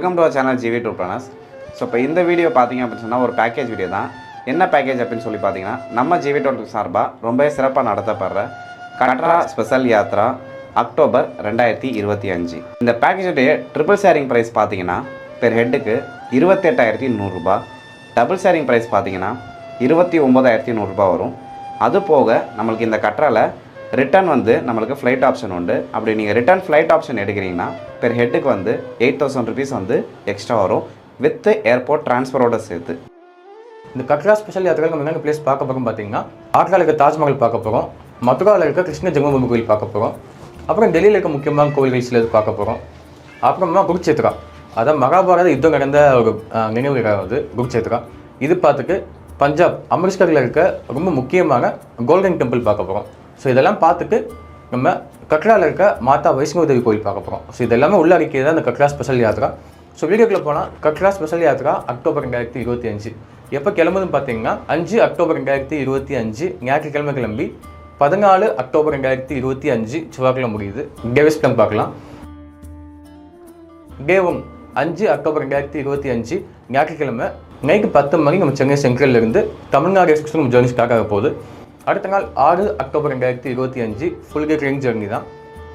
Welcome to our channel GV tour planners so இப்போ இந்த video பார்த்தீங்க அப்படின்னு சொன்னால் ஒரு பேக்கேஜ் வீடியோ தான். என்ன பேக்கேஜ் அப்படின்னு சொல்லி பார்த்தீங்கன்னா நம்ம ஜிவி டூ சார்பாக ரொம்பவே சிறப்பாக நடத்தப்படுற கட்ரா ஸ்பெஷல் யாத்ரா அக்டோபர் ரெண்டாயிரத்தி இருபத்தி அஞ்சு. இந்த பேக்கேஜுடைய ட்ரிபிள் ஷேரிங் ப்ரைஸ் பார்த்தீங்கன்னா பெர் ஹெட்டுக்கு இருபத்தெட்டாயிரத்தி நூறுரூபா டபுள் ஷேரிங் ப்ரைஸ் பார்த்தீங்கன்னா இருபத்தி ஒம்பதாயிரத்தி நூறுரூபா வரும். அது போக நம்மளுக்கு இந்த கட்ராவில் ரிட்டர்ன் வந்து நம்மளுக்கு ஃப்ளைட் ஆப்ஷன் உண்டு. அப்படி நீங்கள் ரிட்டர்ன் ஃப்ளைட் ஆப்ஷன் எடுக்கிறீங்கன்னா பெர் ஹெட்டுக்கு வந்து எயிட் தௌசண்ட் ருபீஸ் வந்து எக்ஸ்ட்ரா வரும் வித் ஏர்போர்ட் ட்ரான்ஸ்ஃபரோட சேர்த்து. இந்த கட்ரா ஸ்பெஷல் யாத்திரைகள் நம்ம என்னென்ன பிளேஸ் பார்க்க போகிறோம் பார்த்தீங்கன்னா ஆக்ராவில் இருக்க தாஜ்மஹால் பார்க்க போகிறோம் மதுராவில் இருக்க கிருஷ்ண ஜென்மபூமி கோயில் பார்க்க போகிறோம் அப்புறம் டெல்லியில் இருக்க முக்கியமான கோயில்கள் சிலது பார்க்க போகிறோம் அப்புறமா குருச்சேத்ரா அதான் மகாபாரத யுத்தம் நடந்த ஒரு நினைவு அது குருச்சேத்ரா இது பார்த்துட்டு பஞ்சாப் அமிர்த்சரில் இருக்க ரொம்ப முக்கியமான கோல்டன் டெம்பிள் பார்க்க போகிறோம் ஸோ இதெல்லாம் பார்த்துட்டு நம்ம கட்ராவில் இருக்க மாதா வைஷ்ணவ தேவி கோயில் பார்க்க போகிறோம் ஸோ இதெல்லாமே உள்ளடக்கியது தான் அந்த கட்ரா ஸ்பெஷல் யாத்ரா ஸோ வீடியோக்குள்ளே போனால் கட்ரா ஸ்பெஷல் யாத்ரா அக்டோபர் ரெண்டாயிரத்தி இருபத்தி அஞ்சு. எப்போ கிளம்புதுன்னு பார்த்தீங்கன்னா அஞ்சு அக்டோபர் ரெண்டாயிரத்தி இருபத்தி அஞ்சு ஞாயிற்றுக்கிழமை கிளம்பி பதினாலு அக்டோபர் ரெண்டாயிரத்தி இருபத்தி அஞ்சு செவ்வாய்க்கிழமை முடியுது. டேவிஸ் கிளம்பி பார்க்கலாம். டேவும் அஞ்சு அக்டோபர் ரெண்டாயிரத்தி இருபத்தி அஞ்சு ஞாயிற்றுக்கிழமை நைட்டு பத்து மணிக்கு நம்ம சென்னை சென்ட்ரல்ல இருந்து தமிழ்நாடு எக்ஸ்பிரஸ் நம்ம ஜேர்னி ஸ்டார்ட் ஆக போகுது. அடுத்த நாள் ஆறு அக்டோபர் ரெண்டாயிரத்தி இருபத்தி அஞ்சு ஃபுல் டே ட்ரெயின் ஜேர்னி தான்.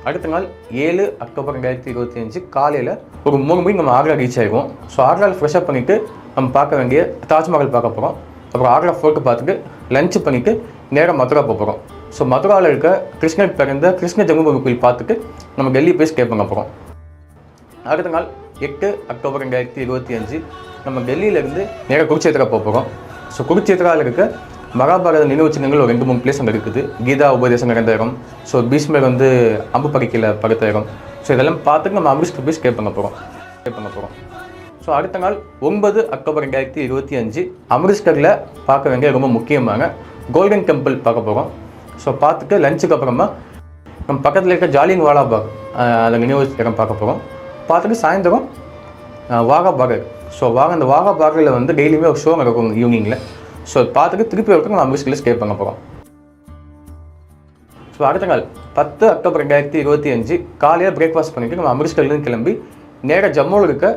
அடுத்த நாள் ஏழு அக்டோபர் ரெண்டாயிரத்தி இருபத்தி அஞ்சு காலையில் ஒரு மூணு மணிக்கு நம்ம ஆக்ரா ரீச் ஆகிடுவோம் ஸோ ஆக்ராவில் ஃப்ரெஷ்அப் பண்ணிவிட்டு நம்ம பார்க்க வேண்டிய தாஜ்மஹால் பார்க்க போகிறோம் அப்புறம் ஆக்ரா ஃபோர்ட்டு பார்த்துட்டு லஞ்ச் பண்ணிவிட்டு நேராக மதுரா போகிறோம் ஸோ மதுராவில் இருக்க கிருஷ்ணர் பிறந்த கிருஷ்ண ஜென்மபூமி கோயில் பார்த்துட்டு நம்ம டெல்லி போய் ஸ்டே பண்ண போகிறோம் அடுத்த நாள் எட்டு அக்டோபர் ரெண்டாயிரத்தி இருபத்தி அஞ்சு நம்ம டெல்லியிலேருந்து நேராக குருச்சேத்திரா போக போகிறோம் ஸோ குருச்சேத்திராவில் இருக்க மகாபாரத நினைவு சின்னங்கள் ஒரு ரெண்டு மூணு பிளேஸ் அங்கே இருக்குது. கீதா உபதேசம் நடந்த இடம். ஸோ பீஷ்மர் வந்து அம்பு பறிக்கையில் படுத்த இடம். ஸோ இதெல்லாம் பார்த்துட்டு நம்ம அமிர்ஷ்டர் பீஸ் ஸ்டே பண்ண போகிறோம் ஸ்டே பண்ண போகிறோம் ஸோ அடுத்த நாள் ஒன்பது அக்டோபர் ரெண்டாயிரத்தி இருபத்தி அஞ்சு அமிர்ஷ்டரில் பார்க்க வேண்டிய ரொம்ப முக்கியமான கோல்டன் டெம்பிள் பார்க்க போகிறோம் ஸோ பார்த்துட்டு லஞ்சுக்கு அப்புறமா நம்ம பக்கத்தில் இருக்க ஜாலியன் வாலாபாக் அந்த நினைவு இடம் பார்க்க போகிறோம் பார்த்துட்டு சாயந்தரம் வாகா பாகர் ஸோ வாக அந்த வாகா பாகரில் வந்து டெய்லியுமே ஒரு ஷோ நடக்கும் ஈவினிங்கில் ஸோ பார்த்துட்டு திருப்பி வரைக்கும் நம்ம அமிர்ஷ்டரில் ஸ்டே பண்ண போகிறோம் ஸோ அடுத்த நாள் பத்து அக்டோபர் ரெண்டாயிரத்தி இருபத்தி அஞ்சு காலையில் பிரேக்ஃபாஸ்ட் பண்ணிவிட்டு நம்ம அமிர்ஷ்டர்லேருந்து கிளம்பி நேராக ஜம்முவில் இருக்க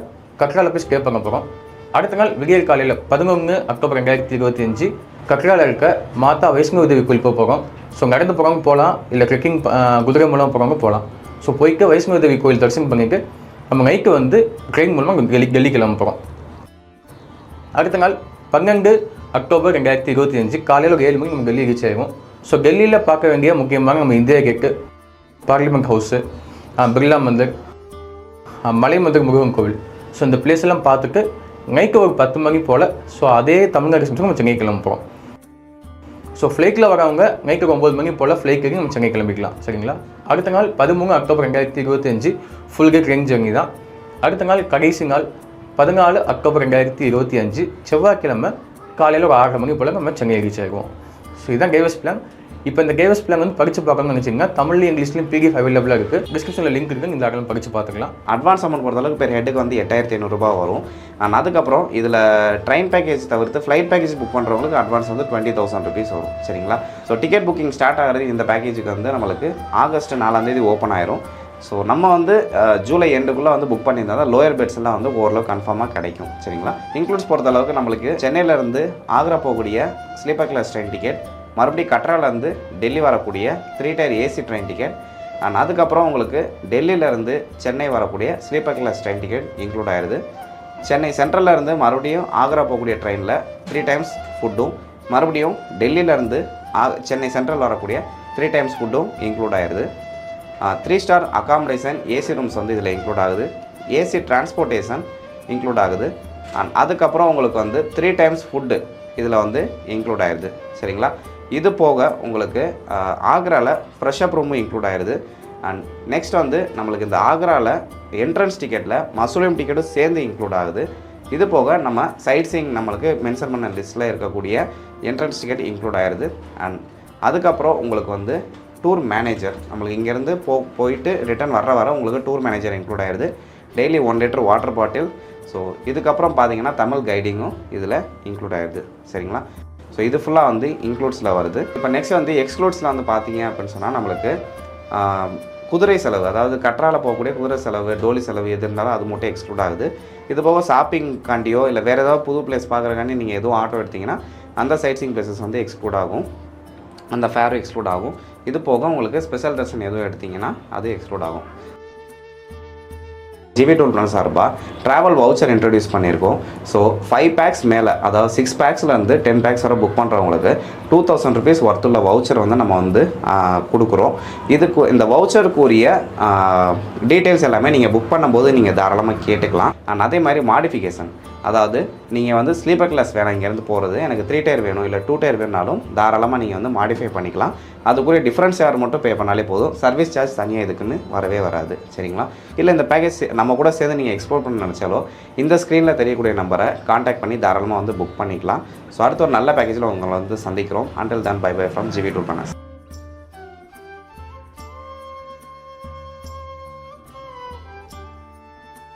கட்ரால போய் ஸ்டே பண்ண போகிறோம் அடுத்த நாள் விடியல் காலையில் பதினொன்று அக்டோபர் ரெண்டாயிரத்தி இருபத்தி அஞ்சு கட்ரால இருக்க மாதா வைஷ்ணவ தேவி கோயில் போக போகிறோம் ஸோ நடந்து போகிறவங்க போகலாம் இல்லை ட்ரெக்கிங் குதிரை மூலம் போகிறவங்க போகலாம் ஸோ போயிட்டு வைஷ்ணவ தேவி கோயில் தரிசனம் பண்ணிவிட்டு நம்ம நைட்டு வந்து ட்ரெயின் மூலமாக டெல்லி டெல்லி கிளம்ப போகிறோம் அடுத்த நாள் பன்னெண்டு அக்டோபர் ரெண்டாயிரத்தி இருபத்தி அஞ்சு காலையில் ஒரு ஏழு மணிக்கு நம்ம டெல்லி ரீச் ஆகும் ஸோ டெல்லியில் பார்க்க வேண்டிய முக்கியமாக நம்ம இந்தியா கேட்டு பார்லிமெண்ட் ஹவுஸு பிர்லா மந்திர் மலை மந்திர் முருகன் கோவில். ஸோ இந்த பிளேஸ் எல்லாம் பார்த்துட்டு நைட்டு ஒரு பத்து மணி போல் ஸோ அதே தமிழ்நாடு நம்ம சென்னை கிளம்ப போகிறோம் ஸோ ஃப்ளைட்டில் வரவங்க நைட்டுக்கு ஒம்பது மணி போல் ஃப்ளைட் நம்ம சென்னை கிளம்பிக்கலாம். சரிங்களா? அடுத்த நாள் பதிமூணு அக்டோபர் ரெண்டாயிரத்தி இருபத்தி அஞ்சு ஃபுல் கே ட்ரெயின் ஜெர்னி தான். அடுத்த நாள் கடைசி நாள் பதினாலு அக்டோபர் ரெண்டாயிரத்தி இருபத்தி அஞ்சு செவ்வாய்க்கிழமை காலையில் ஒரு ஆறரை மணி போல் நம்ம சென்னை ரீச் ஆகிடுவோம் ஸோ இதுதான் கேவஸ் பிளான் இப்போ இந்த கேவஸ் பிளான் வந்து படித்து பார்க்கணும்னு நினச்சிங்கன்னா தமிழ்லையும் இங்கிலீஷ்லையும் பிடிஎஃப் அவைலபிளாக இருக்குது டிஸ்கிரிப்ஷனில் லிங்க் இருக்குது இந்த ஆடலாம் படித்து பார்த்துக்கலாம். அட்வான்ஸ் அமௌண்ட் பொறுத்தளவுக்கு பெர் ஹெட்டுக்கு வந்து எட்டாயிரத்தி ஐநூறுரூபா வரும். அண்ட் அதுக்கப்புறம் இதில் ட்ரெயின் பேக்கேஜ் தவிர்த்து ஃப்ளைட் பேக்கேஜ் புக் பண்ணுறவங்களுக்கு அட்வான்ஸ் வந்து டுவெண்ட்டி தௌசண்ட் ருபீஸ் வரும். சரிங்களா? ஸோ டிக்கெட் புக்கிங் ஸ்டார்ட் ஆகிறது இந்த பேக்கேஜுக்கு வந்து நம்மளுக்கு ஆகஸ்ட் நாலாந்தேதி ஓப்பன் ஆயிரும். ஸோ நம்ம வந்து uh, ஜூலை எண்டுக்குள்ளே வந்து புக் பண்ணியிருந்தா தான் லோயர் பெட்ஸ் எல்லாம் வந்து ஓரளவு கன்ஃபார்மாக கிடைக்கும் சரிங்களா? இன்க்ளூட்ஸ் பொறுத்த அளவுக்கு நம்மளுக்கு சென்னையிலேருந்து ஆக்ரா போகக்கூடிய ஸ்லீப்பர் கிளாஸ் ட்ரெயின் டிக்கெட் மறுபடியும் கட்ராலேருந்து டெல்லி வரக்கூடிய three tier AC train ticket and அதுக்கப்புறம் உங்களுக்கு டெல்லியிலேருந்து சென்னை வரக்கூடிய sleeper class train ticket include ஆயிடுது சென்னை சென்ட்ரல்ல இருந்து மறுபடியும் ஆக்ரா போகக்கூடிய ட்ரெயினில் த்ரீ டைம்ஸ் ஃபுட்டும் மறுபடியும் டெல்லியிலேருந்து சென்னை சென்ட்ரல் வரக்கூடிய த்ரீ டைம்ஸ் ஃபுட்டும் இன்க்ளூட் ஆயிடுது three star accommodation AC rooms வந்து இதில் இன்க்ளூட் ஆகுது. ஏசி டிரான்ஸ்போர்ட்டேஷன் இன்க்ளூட் ஆகுது. அண்ட் அதுக்கப்புறம் உங்களுக்கு வந்து த்ரீ டைம்ஸ் ஃபுட்டு இதில் வந்து இன்க்ளூட் ஆயிடுது சரிங்களா? இது போக உங்களுக்கு ஆக்ராவில் ஃப்ரெஷ்அப் ரூமும் இன்க்ளூட் ஆயிடுது அண்ட் நெக்ஸ்ட் வந்து நம்மளுக்கு இந்த ஆக்ராவில் என்ட்ரன்ஸ் டிக்கெட்டில் மசூலியம் டிக்கெட்டும் சேர்ந்து இன்க்ளூட் ஆகுது. இது போக நம்ம சைட் சீங் நம்மளுக்கு மென்ஷன் பண்ண லிஸ்ட்டில் இருக்கக்கூடிய என்ட்ரன்ஸ் டிக்கெட் இன்க்ளூட் ஆயிடுது அண்ட் அதுக்கப்புறம் உங்களுக்கு வந்து டூர் மேனேஜர் நம்மளுக்கு இங்கேருந்து போ போயிட்டு ரிட்டர்ன் வர வர உங்களுக்கு டூர் மேனேஜர் இன்க்ளூட் ஆயிடுது daily one litre water bottle so இதுக்கப்புறம் பார்த்தீங்கன்னா தமிழ் கைடிங்கும் இதில் இன்க்ளூட் ஆயிடுது சரிங்களா? ஸோ இது ஃபுல்லாக வந்து இன்க்ளூட்ஸில் வருது. இப்போ நெக்ஸ்ட் வந்து எக்ஸ்க்ளூட்ஸில் வந்து பார்த்தீங்க அப்படின்னு சொன்னால் நம்மளுக்கு குதிரை செலவு அதாவது கற்றால போகக்கூடிய குதிரை செலவு டோலி செலவு எது இருந்தாலும் அது மட்டும் எக்ஸ்க்ளூட் ஆகுது. இது போக ஷாப்பிங் காண்டியோ இல்லை வேறு ஏதாவது புது பிளேஸ் பார்க்குறக்காண்டி நீங்கள் எதுவும் ஆட்டோ எடுத்தீங்கன்னா அந்த சைட் சீங் பிளேசஸ் வந்து எக்ஸ்க்ளூட் ஆகும். அந்த ஃபேரும் எக்ஸ்க்ளூட் ஆகும். இது போக உங்களுக்கு ஸ்பெஷல் தர்ஷன் எதுவும் எடுத்தீங்கன்னா அது எக்ஸ்க்ளூட் ஆகும். ஜிவி டூல் பிளான் சார்பாக ட்ராவல் வவுச்சர் இன்ட்ரடியூஸ் பண்ணியிருக்கோம். ஸோ ஃபைவ் பேக்ஸ் மேலே அதாவது சிக்ஸ் பேக்ஸ்லேருந்து டென் பேக்ஸ் வரை புக் பண்ணுறவங்களுக்கு டூ தௌசண்ட் ருபீஸ் ஒர்த்துள்ள வவுச்சர் வந்து நம்ம வந்து கொடுக்குறோம். இதுக்கு இந்த வவுச்சருக்குரிய டீட்டெயில்ஸ் எல்லாமே நீங்கள் புக் பண்ணும்போது நீங்கள் தாராளமாக கேட்டுக்கலாம். அண்ட் அதே மாதிரி மாடிஃபிகேஷன் அதாவது நீங்கள் வந்து ஸ்லீப்பர் கிளாஸ் வேணாம் இங்கேருந்து போகிறது எனக்கு த்ரீ டயர் வேணும் இல்லை டூ டயர் வேணுனாலும் தாராளமாக நீங்கள் வந்து மாடிஃபை பண்ணிக்கலாம். அதுக்குரிய டிஃப்ரென்ஸ் யார் மட்டும் பே பண்ணாலே போதும். சர்வீஸ் சார்ஜ் தனியாக இதுக்குன்னு வரவே வராது. சரிங்களா? இல்லை இந்த பேக்கேஜ் நம்ம கூட சேர்ந்து நீங்கள் எக்ஸ்போர்ட் பண்ண நினச்சாலோ இந்த ஸ்க்ரீனில் தெரியக்கூடிய நம்பரை காண்டாக்ட் பண்ணி தாராளமாக வந்து புக் பண்ணிக்கலாம். ஸோ அடுத்த ஒரு நல்ல பேக்கேஜில் உங்களை வந்து சந்திக்கிறோம். Until then, bye bye from GB Tool Planners.